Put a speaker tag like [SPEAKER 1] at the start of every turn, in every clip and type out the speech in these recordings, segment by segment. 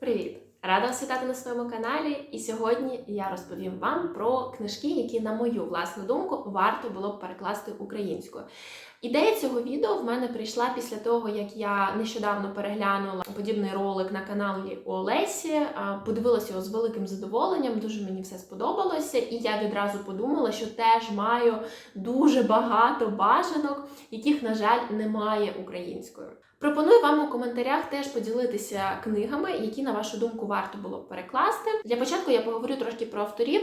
[SPEAKER 1] Привіт! Рада вас вітати на своєму каналі. І сьогодні я розповім вам про книжки, які, на мою власну думку, варто було б перекласти українською. Ідея цього відео в мене прийшла після того, як я нещодавно переглянула подібний ролик на каналі у Олесі. Подивилася його з великим задоволенням, дуже мені все сподобалося, і я відразу подумала, що теж маю дуже багато бажанок, яких, на жаль, немає українською. Пропоную вам у коментарях теж поділитися книгами, які, на вашу думку, варто було б перекласти. Для початку я поговорю трошки про авторів,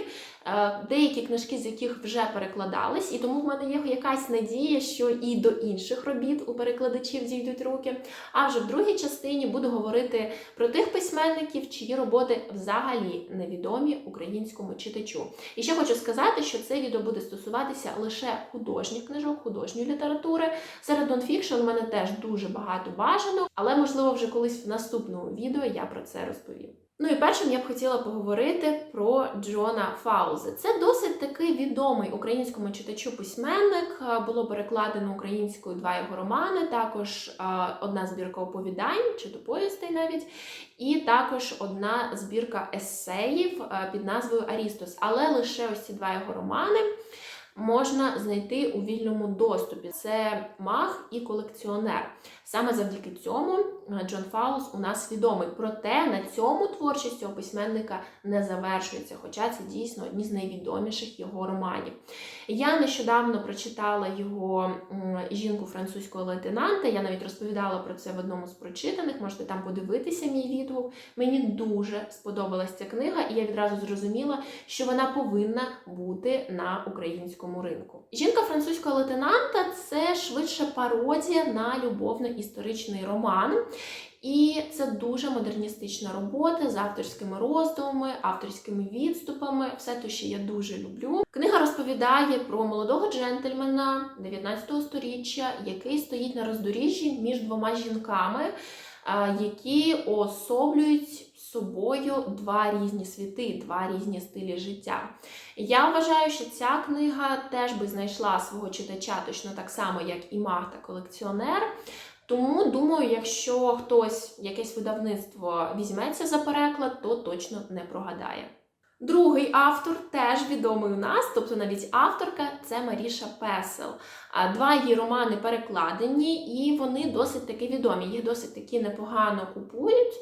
[SPEAKER 1] деякі книжки, з яких вже перекладались, і тому в мене є якась надія, що і до інших робіт у перекладачів дійдуть руки. А вже в другій частині буду говорити про тих письменників, чиї роботи взагалі невідомі українському читачу. І ще хочу сказати, що це відео буде стосуватися лише художніх книжок, художньої літератури. Серед нонфікшн у мене теж дуже багато бажано, але можливо вже колись в наступному відео я про це розповім. Ну і першим я б хотіла поговорити про Джона Фаузе. Це досить такий відомий українському читачу письменник. Було перекладено українською два його романи, також одна збірка оповідань чи доповістей навіть, і також одна збірка есеїв під назвою Арістос. Але лише ось ці два його романи можна знайти у вільному доступі. Це маг і колекціонер. Саме завдяки цьому е, Джон Фаус у нас відомий. Проте на цьому творчість цього письменника не завершується, хоча це дійсно одні з найвідоміших його романів. Я нещодавно прочитала його жінку французького лейтенанта. Я навіть розповідала про це в одному з прочитаних. Можете там подивитися мій відгук. Мені дуже сподобалась ця книга, і я відразу зрозуміла, що вона повинна бути на українському ринку. Жінка французького лейтенанта це швидше пародія на любовно-історичний роман. І це дуже модерністична робота з авторськими роздумами, авторськими відступами, все те, що я дуже люблю. Книга розповідає про молодого джентльмена 19 століття, який стоїть на роздоріжжі між двома жінками, які уособлюють собою два різні світи, два різні стилі життя. Я вважаю, що ця книга теж би знайшла свого читача точно так само, як і маг та колекціонер. Тому думаю, якщо хтось, якесь видавництво візьметься за переклад, то точно не прогадає. Другий автор теж відомий у нас, тобто навіть авторка це Маріша Песел. Два її романи перекладені, і вони досить таки відомі. Їх досить таки непогано купують.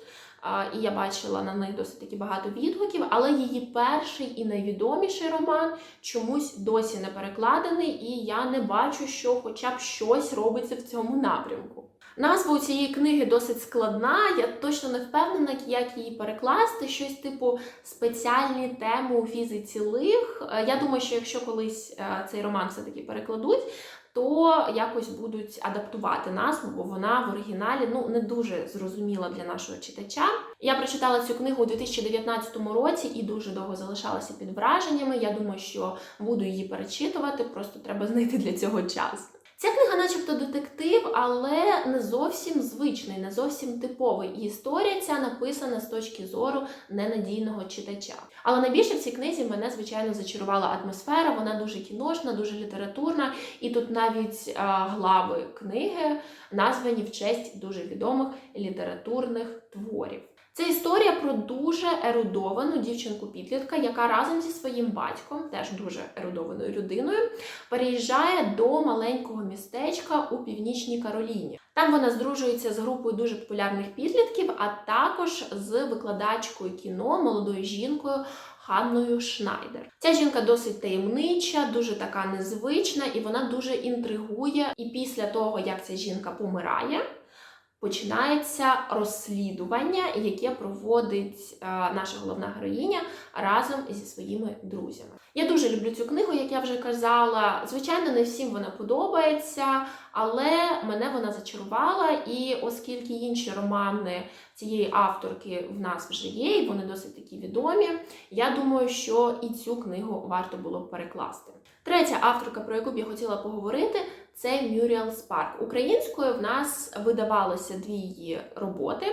[SPEAKER 1] І я бачила на них досить таки багато відгуків, але її перший і найвідоміший роман чомусь досі не перекладений, і я не бачу, що хоча б щось робиться в цьому напрямку. Назва у цієї книги досить складна. Я точно не впевнена, як її перекласти. Щось типу спеціальні теми у фізиці лих. Е, Я думаю, що якщо колись е, цей роман все-таки перекладуть, то якось будуть адаптувати назву, бо вона в оригіналі ну не дуже зрозуміла для нашого читача. Я прочитала цю книгу у 2019 році і дуже довго залишалася під враженнями. Я думаю, що буду її перечитувати, просто треба знайти для цього час. Ця книга, начебто, детектив, але не зовсім звичний, не зовсім типовий. Історія ця написана з точки зору ненадійного читача. Але найбільше в цій книзі мене, звичайно, зачарувала атмосфера. Вона дуже кіношна, дуже літературна, і тут навіть а, глави книги названі в честь дуже відомих літературних творів. Це історія про дуже ерудовану дівчинку-підлітка, яка разом зі своїм батьком, теж дуже ерудованою людиною, переїжджає до маленького містечка у північній Кароліні. Там вона здружується з групою дуже популярних підлітків, а також з викладачкою кіно, молодою жінкою. Ханною Шнайдер. Ця жінка досить таємнича, дуже така незвична, і вона дуже інтригує. І після того, як ця жінка помирає, починається розслідування, яке проводить е, наша головна героїня разом зі своїми друзями. Я дуже люблю цю книгу, як я вже казала. Звичайно, не всім вона подобається, але мене вона зачарувала. І оскільки інші романи цієї авторки в нас вже є, і вони досить такі відомі, я думаю, що і цю книгу варто було б перекласти. Третя авторка, про яку б я хотіла поговорити, це Мюріал Спарк. Українською в нас видавалося дві її роботи.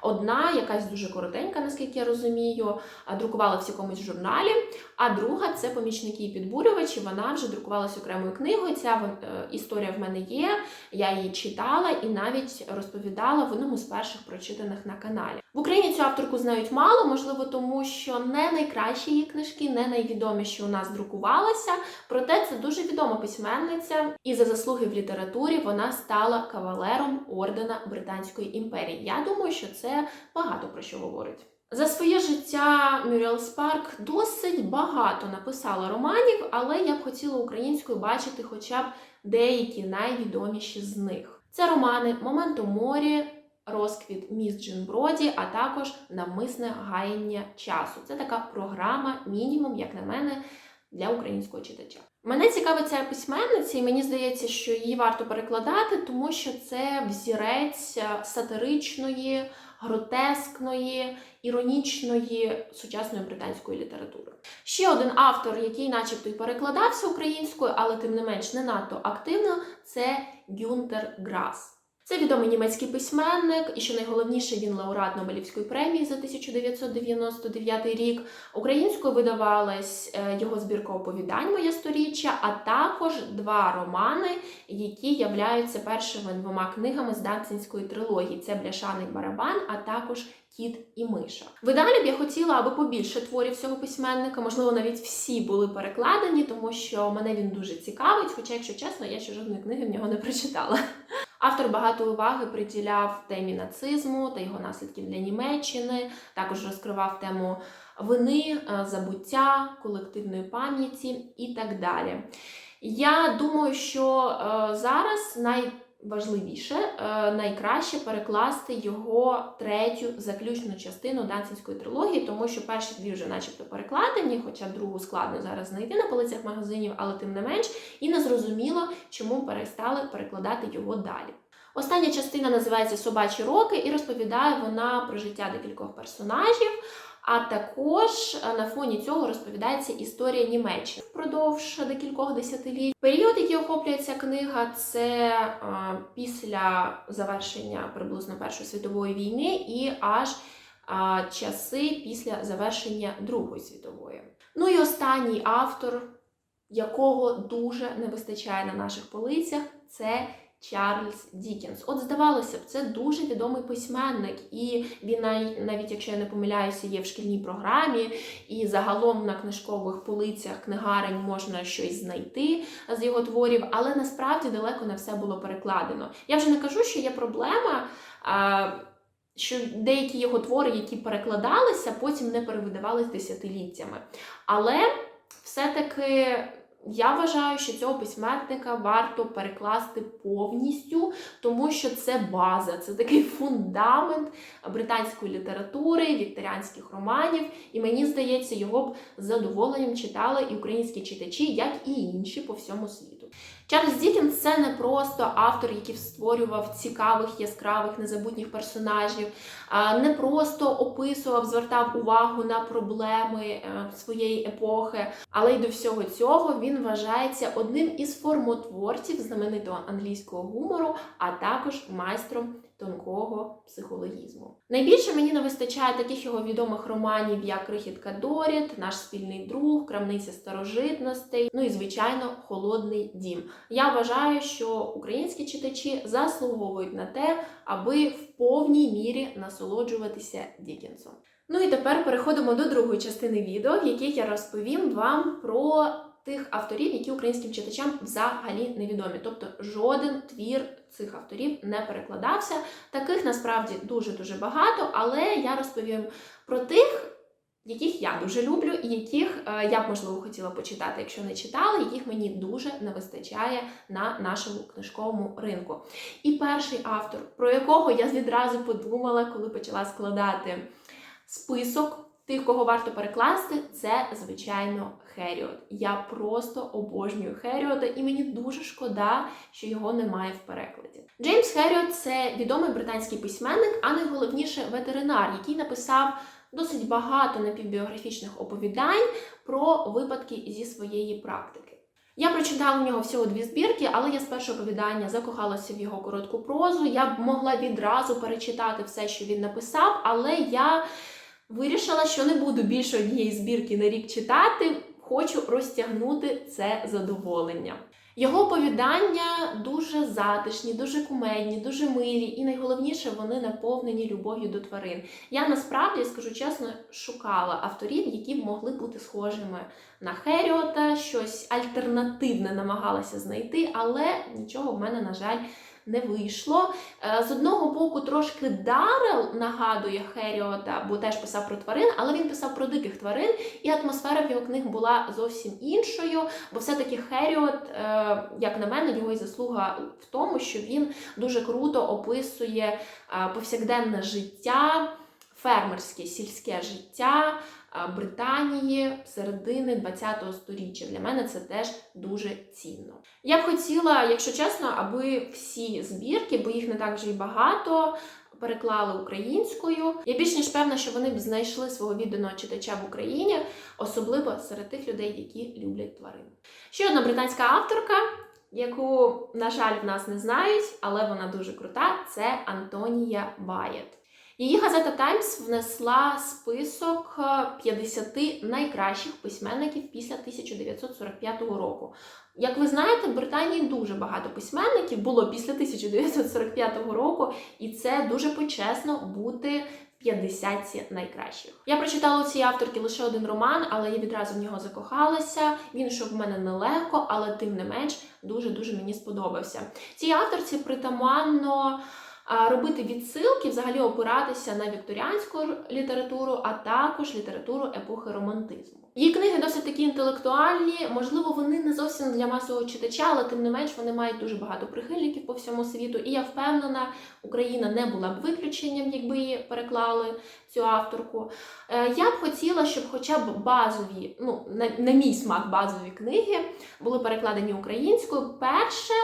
[SPEAKER 1] Одна, якась дуже коротенька, наскільки я розумію, друкувалася в якомусь журналі. А друга це помічники і підбурювачі. Вона вже друкувалася окремою книгою. Ця е, історія в мене є. Я її читала і навіть розповідала в одному з перших прочитаних на каналі. В Україні цю авторку знають мало, можливо, тому що не найкращі її книжки, не найвідоміші у нас друкувалися. Проте це дуже відома письменниця, і за заслуги в літературі вона стала кавалером ордена Британської імперії. Я думаю, що це багато про що говорить. За своє життя Мюріел Спарк досить багато написала романів, але я б хотіла українською бачити хоча б деякі найвідоміші з них. Це романи Момент у морі, Розквіт міст Джин Броді, а також Намисне гаяння часу. Це така програма, мінімум, як на мене, для українського читача. Мене цікавить ця письменниця, і мені здається, що її варто перекладати, тому що це взірець сатиричної, гротескної, іронічної сучасної британської літератури. Ще один автор, який, начебто, й перекладався українською, але тим не менш не надто активно, це Гюнтер Грас. Це відомий німецький письменник, і що найголовніше, він лауреат Нобелівської премії за 1999 рік. Українською видавалась е, його збірка оповідань Моє сторіччя, а також два романи, які являються першими двома книгами з Данцинської трилогії: це Бляшаний барабан, а також Кіт і Миша. В ідеалі б я хотіла, аби побільше творів цього письменника, можливо, навіть всі були перекладені, тому що мене він дуже цікавить. Хоча, якщо чесно, я ще жодної книги в нього не прочитала. Автор багато уваги приділяв темі нацизму та його наслідків для Німеччини. Також розкривав тему вини, е, забуття, колективної пам'яті і так далі. Я думаю, що е, зараз найважливіше, е, найкраще перекласти його третю заключну частину Данцинської трилогії, тому що перші дві вже, начебто, перекладені, хоча другу складно зараз знайти на полицях магазинів, але тим не менш, і не зрозуміло, чому перестали перекладати його далі. Остання частина називається Собачі роки і розповідає вона про життя декількох персонажів. А також е, на фоні цього розповідається історія Німеччини впродовж декількох десятиліть. Період, який охоплює ця книга, це е, після завершення приблизно Першої світової війни і аж е, часи після завершення Другої світової. Ну і останній автор, якого дуже не вистачає на наших полицях, це Чарльз Дікінс. От здавалося б, це дуже відомий письменник, і він навіть, якщо я не помиляюся, є в шкільній програмі, і загалом на книжкових полицях книгарень можна щось знайти з його творів, але насправді далеко не все було перекладено. Я вже не кажу, що є проблема. Що деякі його твори, які перекладалися, потім не перевидавались десятиліттями. Але все-таки я вважаю, що цього письменника варто перекласти повністю, тому що це база, це такий фундамент британської літератури, вікторіанських романів. І мені здається, його б задоволенням читали і українські читачі, як і інші по всьому світу. Чарльз Дікінс це не просто автор, який створював цікавих, яскравих, незабутніх персонажів, не просто описував, звертав увагу на проблеми е, своєї епохи, але й до всього цього він вважається одним із формотворців знаменитого англійського гумору, а також майстром тонкого психологізму. Найбільше мені не вистачає таких його відомих романів, як Крихітка Доріт, Наш спільний друг, Крамниця старожитностей, ну і звичайно, Холодний дім. Я вважаю, що українські читачі заслуговують на те, аби в повній мірі насолоджуватися Дікінсом. Ну і тепер переходимо до другої частини відео, в якій я розповім вам про тих авторів, які українським читачам взагалі невідомі. Тобто жоден твір цих авторів не перекладався. Таких насправді дуже-дуже багато, але я розповім про тих. Яких я дуже люблю, і яких е, я б можливо хотіла почитати, якщо не читала, яких мені дуже не вистачає на нашому книжковому ринку. І перший автор, про якого я відразу подумала, коли почала складати список Тих, кого варто перекласти, це, звичайно, Херіот. Я просто обожнюю Херіота, і мені дуже шкода, що його немає в перекладі. Джеймс Херіот це відомий британський письменник, а найголовніше ветеринар, який написав досить багато напівбіографічних оповідань про випадки зі своєї практики. Я прочитала у нього всього дві збірки, але я з першого оповідання закохалася в його коротку прозу. Я б могла відразу перечитати все, що він написав, але я вирішила, що не буду більше однієї збірки на рік читати. Хочу розтягнути це задоволення. Його оповідання дуже затишні, дуже кумедні, дуже милі, і найголовніше, вони наповнені любов'ю до тварин. Я насправді скажу чесно, шукала авторів, які б могли бути схожими на Херіота, щось альтернативне намагалася знайти, але нічого в мене, на жаль, не вийшло. Е, З одного боку, трошки Дарел нагадує Херіота, бо теж писав про тварин, але він писав про диких тварин, і атмосфера в його книг була зовсім іншою. Бо все-таки Херіот, е, як на мене, його і заслуга в тому, що він дуже круто описує е, повсякденне життя, фермерське сільське життя. Британії середини 20-го сторіччя. Для мене це теж дуже цінно. Я б хотіла, якщо чесно, аби всі збірки, бо їх не так вже й багато, переклали українською. Я більш ніж певна, що вони б знайшли свого відданого читача в Україні, особливо серед тих людей, які люблять тварин. Ще одна британська авторка, яку, на жаль, в нас не знають, але вона дуже крута, це Антонія Байет. Її газета Таймс внесла список е, 50 найкращих письменників після 1945 року. Як ви знаєте, в Британії дуже багато письменників було після 1945 року, і це дуже почесно бути в 50 найкращих. Я прочитала у цій авторки лише один роман, але я відразу в нього закохалася. Він йшов в мене нелегко, але тим не менш дуже дуже мені сподобався. Цій авторці притаманно робити відсилки, взагалі опиратися на вікторіанську літературу, а також літературу епохи романтизму. Її книги досить такі інтелектуальні, можливо, вони не зовсім для масового читача, але тим не менш вони мають дуже багато прихильників по всьому світу. І я впевнена, Україна не була б виключенням, якби її переклали цю авторку. Е, Я б хотіла, щоб хоча б базові, ну на, на мій смак, базові книги були перекладені українською. Перше.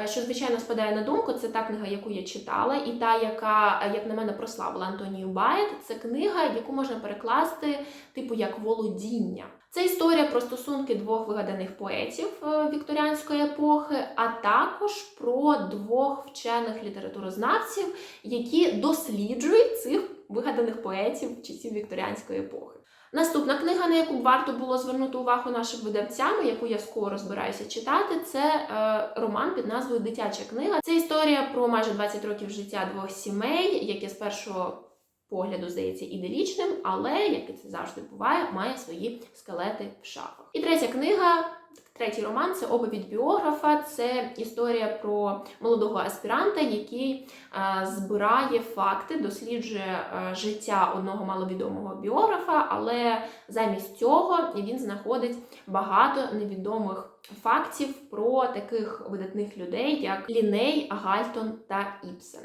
[SPEAKER 1] Е, Що звичайно спадає на думку, це та книга, яку я читала, і та, яка, е, як на мене, прославила Антонію Байет. Це книга, яку можна перекласти, типу, як володіння. Це історія про стосунки двох вигаданих поетів е, вікторіанської епохи, а також про двох вчених літературознавців, які досліджують цих вигаданих поетів часів вікторіанської епохи. Наступна книга, на яку варто було звернути увагу нашим видавцям, яку я скоро збираюся читати, це е, роман під назвою Дитяча книга. Це історія про майже 20 років життя двох сімей, яке з першого погляду здається іделічним, але як і це завжди буває, має свої скелети в шафах. І третя книга. Третій роман це оповідь біографа. Це історія про молодого аспіранта, який е, збирає факти, досліджує е, життя одного маловідомого біографа, але замість цього він знаходить багато невідомих фактів про таких видатних людей, як Ліней, Гальтон та Іпсен.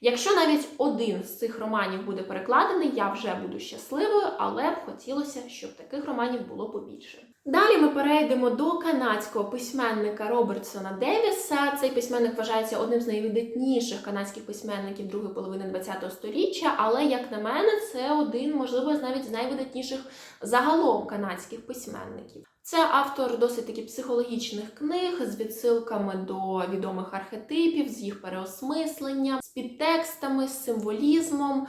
[SPEAKER 1] Якщо навіть один з цих романів буде перекладений, я вже буду щасливою, але б хотілося, щоб таких романів було побільше. Далі ми перейдемо до канадського письменника Робертсона Девіса. Цей письменник вважається одним з найвидатніших канадських письменників другої половини ХХ століття, але, як на мене, це один, можливо, навіть з найвидатніших загалом канадських письменників. Це автор досить таки психологічних книг з відсилками до відомих архетипів, з їх переосмисленням, з підтекстами, з символізмом.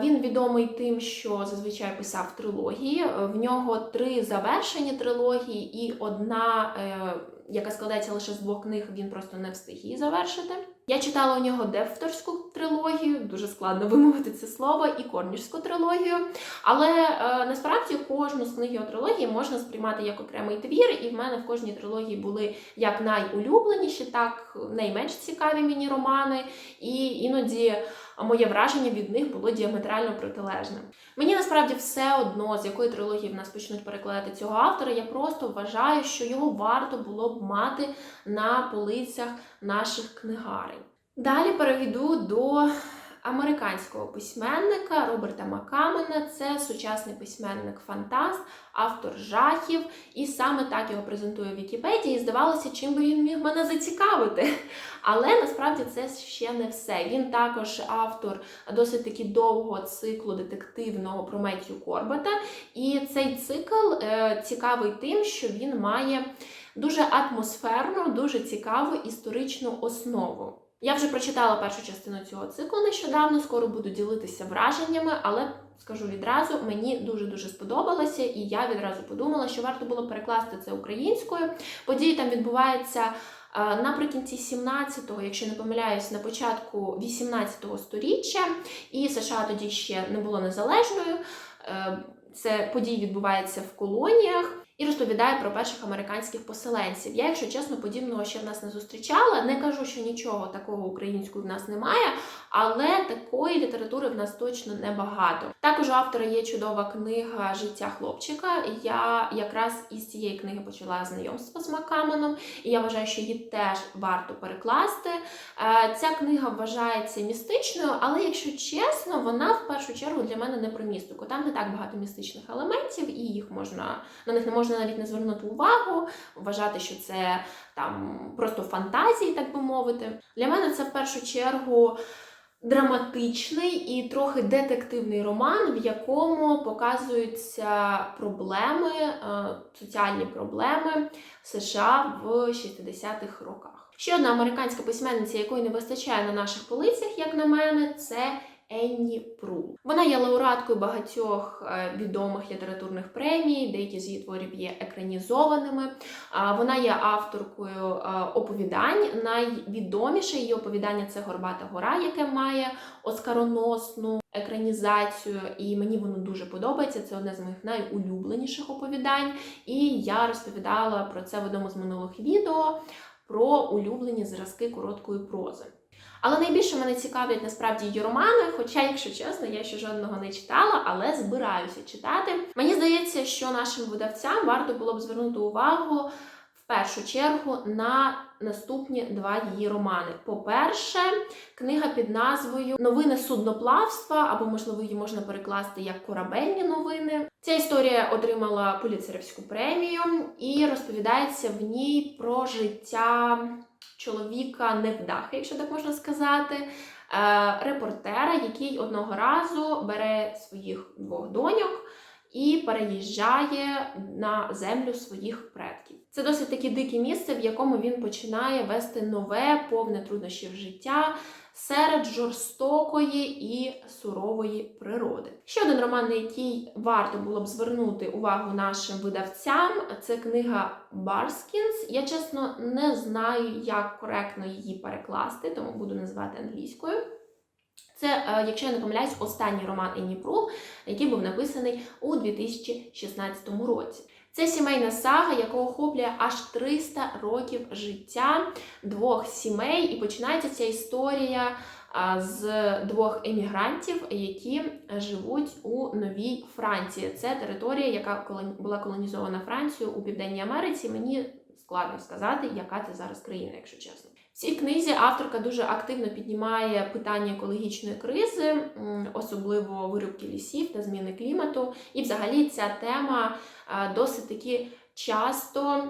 [SPEAKER 1] Він відомий тим, що зазвичай писав трилогії. В нього три завершені трилогії і одна, е, яка складається лише з двох книг, він просто не встиг її завершити. Я читала у нього Девторську трилогію, дуже складно вимовити це слово, і Корніжську трилогію. Але е, насправді кожну з книг його трилогії можна сприймати як окремий твір, і в мене в кожній трилогії були як найулюбленіші, так найменш цікаві мені романи, і іноді моє враження від них було діаметрально протилежне. Мені насправді все одно, з якої трилогії в нас почнуть перекладати цього автора. Я просто вважаю, що його варто було б мати на полицях наших книгарень. Далі перейду до американського письменника Роберта Макамена. Це сучасний письменник фантаст, автор жахів, і саме так його презентує в Вікіпедії. І здавалося, чим би він міг мене зацікавити. Але насправді це ще не все. Він також автор досить таки довгого циклу детективного про Меттю Корбета. І цей цикл е, цікавий тим, що він має дуже атмосферну, дуже цікаву історичну основу. Я вже прочитала першу частину цього циклу нещодавно, скоро буду ділитися враженнями, але скажу відразу, мені дуже-дуже сподобалося, і я відразу подумала, що варто було перекласти це українською. Події там відбуваються е, наприкінці 17-го, якщо не помиляюсь, на початку 18-го сторіччя, і США тоді ще не було незалежною. Е, Це події відбуваються в колоніях. І розповідає про перших американських поселенців. Я, якщо чесно, подібного ще в нас не зустрічала. Не кажу, що нічого такого українського в нас немає, але такої літератури в нас точно небагато. Також у автора є чудова книга Життя хлопчика. Я якраз із цієї книги почала знайомство з Макаменом, і я вважаю, що її теж варто перекласти. Е, Ця книга вважається містичною, але якщо чесно, вона в першу чергу для мене не про містику. Там не так багато містичних елементів, і їх можна на них не можна навіть не звернути увагу, вважати, що це там просто фантазії, так би мовити. Для мене це в першу чергу драматичний і трохи детективний роман, в якому показуються проблеми, е, соціальні проблеми США в 60-х роках. Ще одна американська письменниця, якої не вистачає на наших полицях, як на мене, це Енні Прул. Вона є лауреаткою багатьох е, відомих літературних премій, деякі з її творів є екранізованими. Вона є авторкою е, оповідань. Найвідоміше її оповідання це Горбата гора, яке має оскароносну екранізацію, і мені воно дуже подобається. Це одне з моїх найулюбленіших оповідань. І я розповідала про це в одному з минулих відео про улюблені зразки короткої прози. Але найбільше мене цікавлять насправді її романи, хоча, якщо чесно, я ще жодного не читала, але збираюся читати. Мені здається, що нашим видавцям варто було б звернути увагу в першу чергу на наступні два її романи. По-перше, книга під назвою Новини судноплавства, або, можливо, її можна перекласти як корабельні новини. Ця історія отримала поліцерівську премію і розповідається в ній про життя чоловіка невдахи, якщо так можна сказати, е, репортера, який одного разу бере своїх двох доньок і переїжджає на землю своїх предків. Це досить таки дике місце, в якому він починає вести нове, повне труднощів життя. Серед жорстокої і сурової природи. Ще один роман, на який варто було б звернути увагу нашим видавцям, це книга Барскінс. Я чесно не знаю, як коректно її перекласти, тому буду називати англійською. Це, е, якщо я не помиляюсь, останній роман Енні Прул, який був написаний у 2016 році. Це сімейна сага, яка охоплює аж 300 років життя двох сімей, і починається ця історія з двох емігрантів, які живуть у Новій Франції. Це територія, яка була колонізована Францією у Південній Америці. Мені складно сказати, яка це зараз країна, якщо чесно. В цій книзі авторка дуже активно піднімає питання екологічної кризи, особливо вирубки лісів та зміни клімату. І, взагалі, ця тема досить таки часто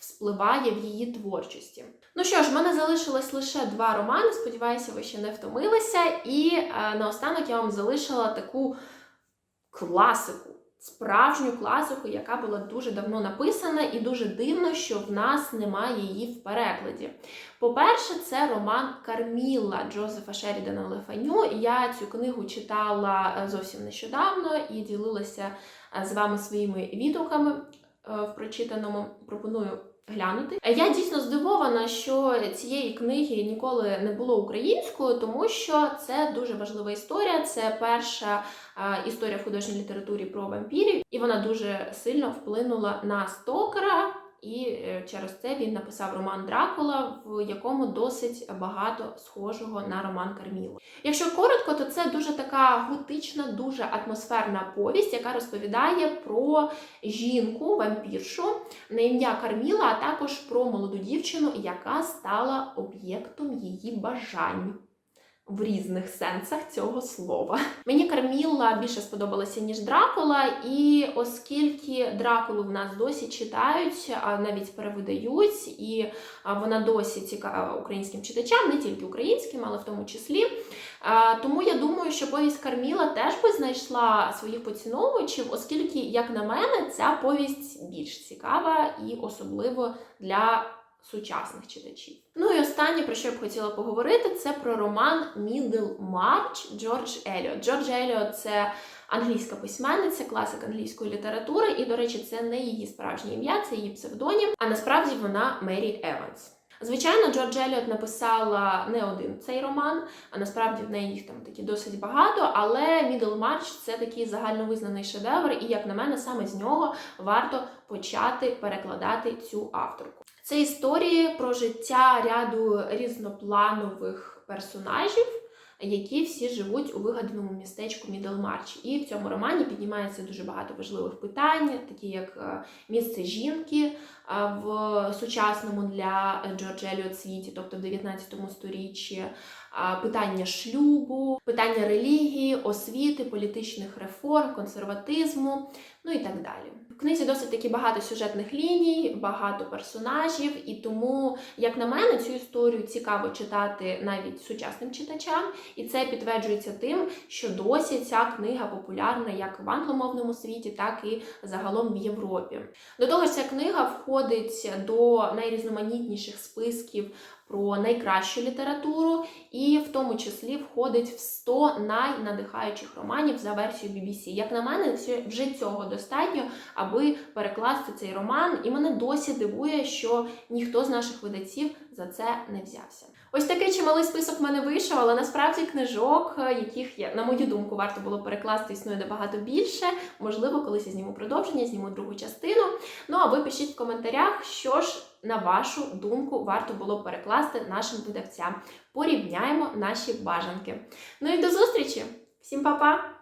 [SPEAKER 1] вспливає в її творчості. Ну що ж, в мене залишилось лише два романи. Сподіваюся, ви ще не втомилися. І наостанок я вам залишила таку класику справжню класику, яка була дуже давно написана, і дуже дивно, що в нас немає її в перекладі. По-перше, це роман Карміла Джозефа Шерідана Лефаню. Я цю книгу читала е, зовсім нещодавно і ділилася е, з вами своїми відгуками е, в прочитаному. Пропоную глянути. Я дійсно здивована, що цієї книги ніколи не було українською, тому що це дуже важлива історія. Це перша історія в художній літературі про вампірів, і вона дуже сильно вплинула на стокера. І е, через це він написав роман Дракула, в якому досить багато схожого на роман Кармілу. Якщо коротко, то це дуже така готична, дуже атмосферна повість, яка розповідає про жінку, вампіршу на ім'я Карміла, а також про молоду дівчину, яка стала об'єктом її бажань. В різних сенсах цього слова. Мені Карміла більше сподобалася, ніж Дракула, і оскільки Дракулу в нас досі читають, а навіть перевидають, і вона досі цікава українським читачам, не тільки українським, але в тому числі. Тому я думаю, що повість Карміла теж би знайшла своїх поціновувачів, оскільки, як на мене, ця повість більш цікава і особливо для сучасних читачів. Ну і останнє, про що я б хотіла поговорити, це про роман Middlemarch Джордж Еліот. Джордж Еліот це англійська письменниця, класик англійської літератури, і, до речі, це не її справжнє ім'я, це її псевдонім, а насправді вона Мері Еванс. Звичайно, Джордж Еліот написала не один цей роман, а насправді в неї їх там такі досить багато. Але Middlemarch – це такий загальновизнаний шедевр, і як на мене, саме з нього варто почати перекладати цю авторку. Це історії про життя ряду різнопланових персонажів. Які всі живуть у вигаданому містечку Мідлмарч. І в цьому романі піднімається дуже багато важливих питань, такі як е, місце жінки в сучасному для Джорджа Еліот світі, тобто в 19 сторіччі, питання шлюбу, питання релігії, освіти, політичних реформ, консерватизму, ну і так далі. В книзі досить таки багато сюжетних ліній, багато персонажів, і тому, як на мене, цю історію цікаво читати навіть сучасним читачам, і це підтверджується тим, що досі ця книга популярна як в англомовному світі, так і загалом в Європі. До того ж, ця книга входить до найрізноманітніших списків про найкращу літературу, і в тому числі входить в 100 найнадихаючих романів за версією BBC. Як на мене, вже цього достатньо, аби перекласти цей роман, і мене досі дивує, що ніхто з наших видавців за це не взявся. Ось такий чималий список в мене вийшов, але насправді книжок, е, яких я, на мою думку, варто було перекласти, існує набагато більше. Можливо, колись я зніму продовження, зніму другу частину. Ну а ви пишіть в коментарях, що ж на вашу думку варто було перекласти нашим видавцям. Порівняємо наші бажанки. Ну і до зустрічі! Всім па-па!